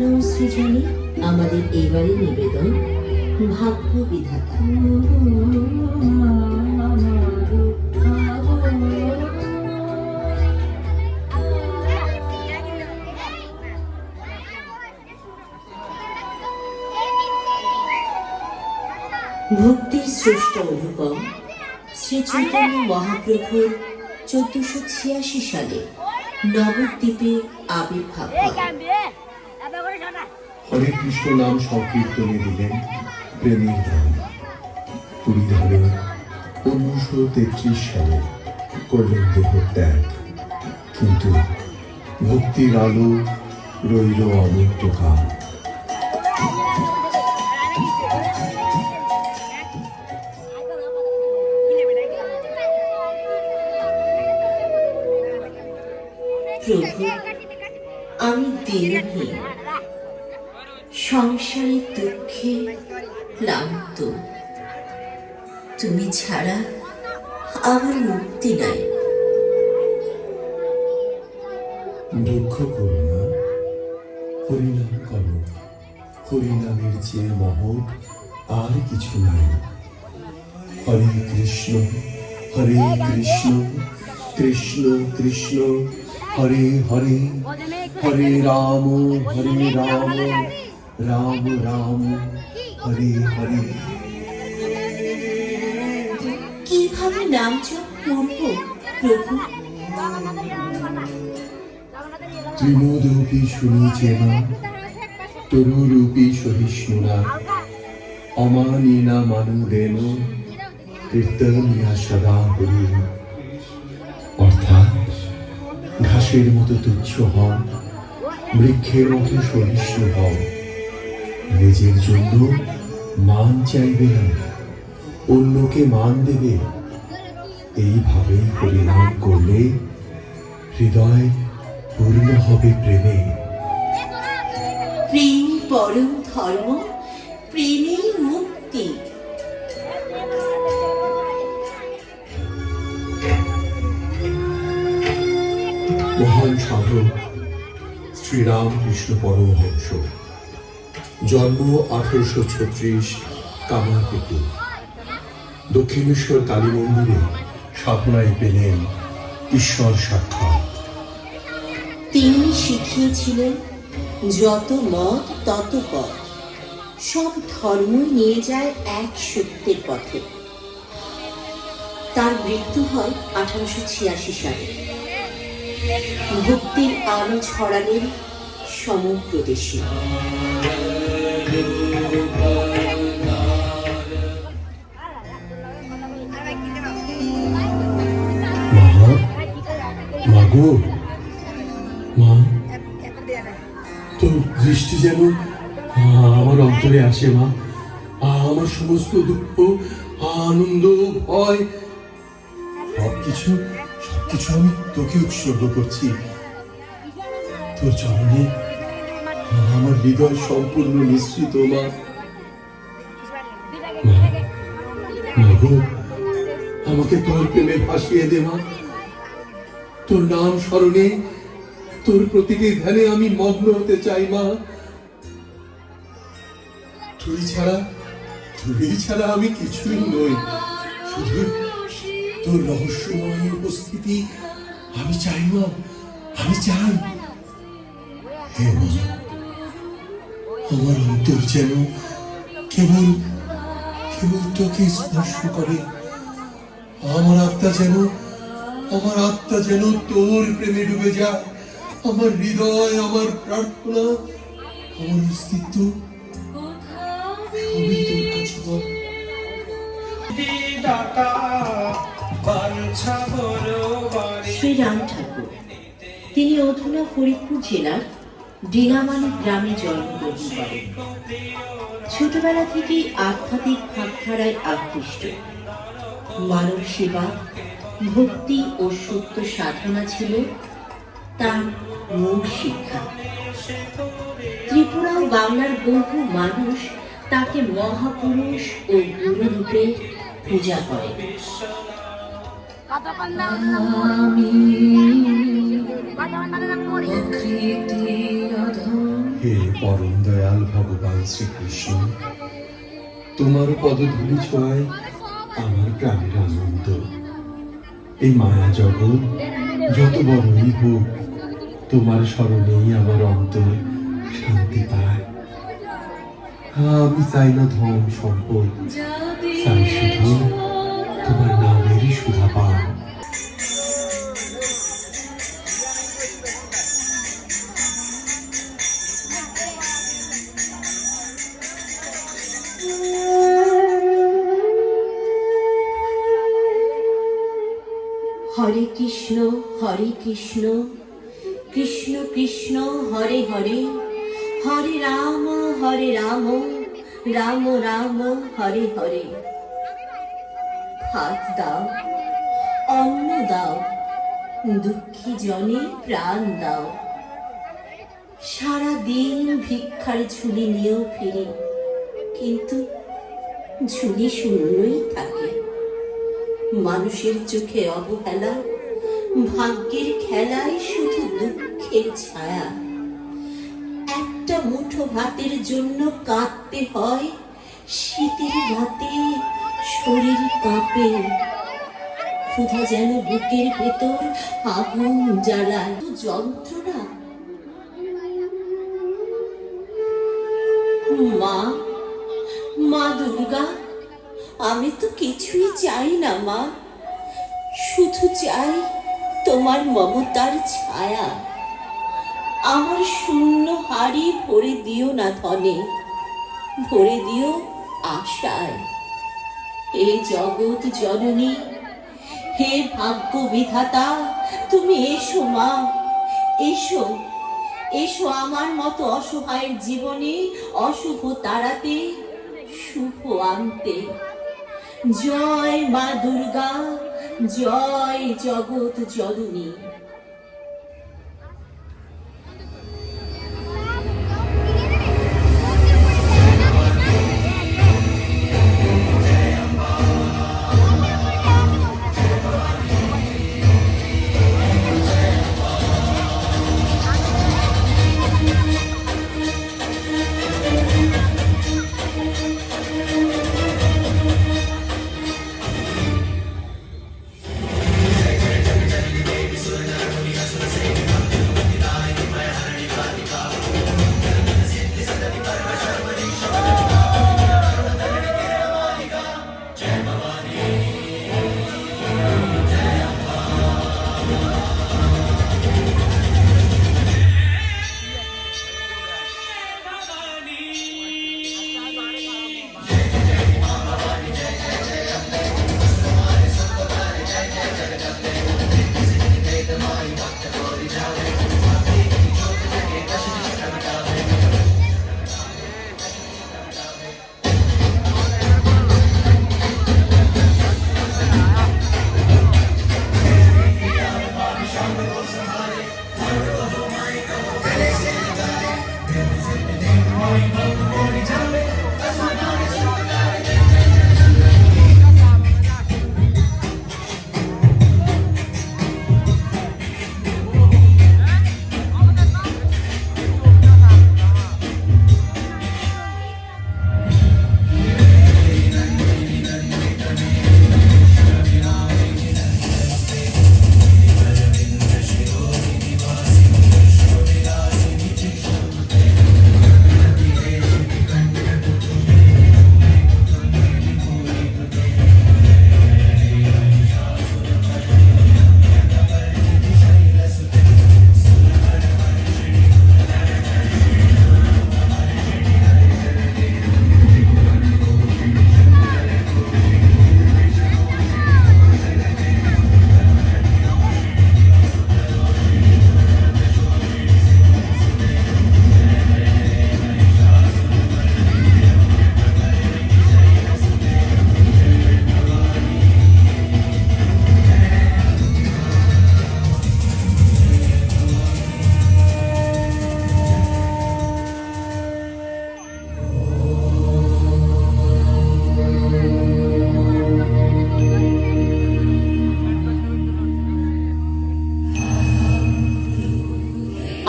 আপনার সৃজনে আমাদের এবারে নিবেদন ভাগ্য বিধাতা। ভক্তির স্রষ্ট অনুপম শ্রী চৈতন্য মহাপ্রভুর চোদ্দশো ছিয়াশি সালে নবদ্বীপে আবির্ভাব হয়। হরে কৃষ্ণ নাম সংকীর্তনে দিলেন প্রেমের নাম পুরী ধামে উনিশশো তেত্রিশ সালে করলেন দেহ ত্যাগ। কিন্তু ভক্তির আলো রইল অনন্তকাল প্রভু, আমি দিনহীন সংসারের দুঃখে ক্লান্ত। তুমি ছাড়া আমার মুক্তি নাই। দুঃখ করো না হরিনাম করো হরিনামের চেয়ে মহৎ, আর কিছু নাই। হরে কৃষ্ণ হরে কৃষ্ণ কৃষ্ণ কৃষ্ণ, হরে হরে। হরে রাম হরে রাম। রাম রাম হরে হরে কীভাবে নাম জপ করব প্রভু ত্রিমোদপি শুনিচেনা তরুরূপী সহিষ্ণুনা অমানীনা মানুদেন কীর্তনিয়া সদা হরি। অর্থাৎ ঘাসের মতো তুচ্ছ হও বৃক্ষের মতো সহিষ্ণু হও। নিজের জন্য মান চাইবে না। অন্যকে মান দেবে। এইভাবে হরিনাম করলে হৃদয় পূর্ণ হবে প্রেমে। প্রেম পরম ধর্ম প্রেমেই মুক্তি। মহান সাধক শ্রীরাম কৃষ্ণ পরমহংস। জন্ম আঠারোশো ছত্রিশ কামারপুকুর দক্ষিণেশ্বর কালী মন্দিরে সাধনায় পেলেন ঈশ্বর সাক্ষাৎ। তিনি শিখিয়েছিলেন যত মত, তত পথ। সব ধর্মই নিয়ে যায় এক সত্যের পথে। তার মৃত্যু হয় আঠারোশো ছিয়াশি সালে। ভক্তির আলো ছড়ালেন সমগ্র দেশে। দৃষ্টি যেন আমার অন্তরে আসে, মা। আমার সমস্ত দুঃখ, আনন্দ, ভয়, সবকিছু সবকিছু আমি তোকে উৎসর্গ করছি। তোর চরণে আমার হৃদয় সম্পূর্ণ নিশ্চিত মা। আমাকে তোর প্রেমে ভাসিয়ে দে মা। তোর নাম স্মরণে তোর প্রতিটি ধ্যানে আমি মগ্ন হতে চাই মা। তুই ছাড়া তুই ছাড়া আমি কিছুই নই। শুধু তোর রহস্যময় উপস্থিতি আমি চাই মা। আমি চাই। হে মা। আমার অন্তর যেন কেবল কেবল তোকে স্পর্শ করে। আমার আত্মা যেন আমার আত্মা যেন তোর প্রেমে ডুবে যায়। আমার হৃদয় আমার প্রার্থনা আমার অস্তিত্ব সবই তোর কাছে বল। দাতা বাঞ্ছা বড়বারে শ্রীরাম ঠাকুর তিনি অধুনা ফরিদপুর জেলার ডিনামানি গ্রামে জন্মগ্রহণ করেন ছোটবেলা থেকেই আধ্যাত্মিক ভাবধারায় আকৃষ্ট। মানব সেবা ভক্তি ও সত্য সাধনা ছিল তার মূল শিক্ষা। ত্রিপুরা ও বাংলার বহু মানুষ তাকে মহাপুরুষ ও গুরুরূপে পূজা করে। আমি হে পরম দয়াল ভগবান শ্রীকৃষ্ণ, তোমার পদধূলি ছোঁয়ায় আমার প্রাণের আনন্দ। এই মায়া জগৎ যত বড়ই হোক, তোমার স্মরণেই আমার অন্তর শান্তি পায়। আমি চাই না ধন সম্পদ, চাই শুধু তোমার নামেরই সুধা পান কৃষ্ণ, হরে কৃষ্ণ। কৃষ্ণ কৃষ্ণ, হরে হরে। হরে রাম হরে রাম। রাম রাম, হরে হরে। হাত দাও, অন্ন দাও, দুঃখী জনে প্রাণ দাও। সারা দিন ভিক্ষার ঝুলি নিয়েও ফিরি, কিন্তু ঝুলি শূন্যই থাকে। মানুষের চোখে অবহেলা ভাগ্যের খেলায় শুধু দুঃখের ছায়া। একটা মুঠো ভাতের জন্য কাঁদতে হয়, শীতের রাতে শরীর কাঁপে। ক্ষুধা যেন বুকের ভেতর আগুন জ্বালায়। যন্ত্রণা। মা মা দুর্গা, আমি তো কিছুই চাই না, মা। শুধু চাই তোমার মমতার ছায়া। আমার শূন্য হাড়ি ভরে দিও না ধনে, ভরে দিও আশায়। হে জগৎ জননী, হে ভাগ্য বিধাতা, তুমি এসো মা, এসো এসো আমার মতো অসহায়ের জীবনে অশুভ তাড়াতে শুভ আনতে। জয় মা দুর্গা জয় জগৎ জননী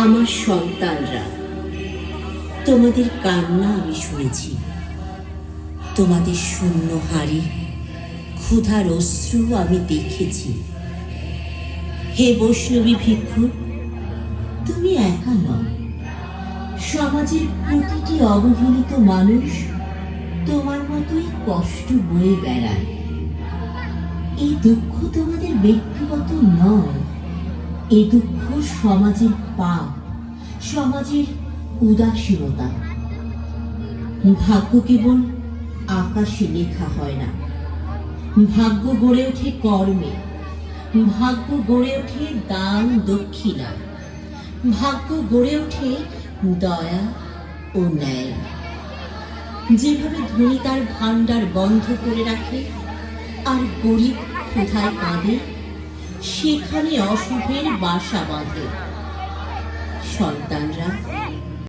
আমার সন্তানরা। তোমাদের কান্না আমি শুনেছি। তোমাদের শূন্য হাড়ি ক্ষুধার অশ্রু আমি দেখেছি। হে বৈষ্ণবী ভিক্ষু, তুমি একা নও। সমাজের প্রতিটি অবহেলিত মানুষ তোমার মতোই কষ্ট বয়ে বেড়ায়। এই দুঃখ তোমাদের ব্যক্তিগত নয় এই দুঃখ সমাজের পাপ, সমাজের উদাসীনতা। ভাগ্য কেবল আকাশে লেখা হয় না। ভাগ্য গড়ে ওঠে কর্মে, ভাগ্য গড়ে ওঠে দান দক্ষিণা। ভাগ্য গড়ে ওঠে দয়া ও ন্যায়। যেভাবে ধনী তার ভাণ্ডার বন্ধ করে রাখে, আর গরিব কোথায় কাঁদে? সেখানে অশুভের বাসা বাঁধে। সন্তানরা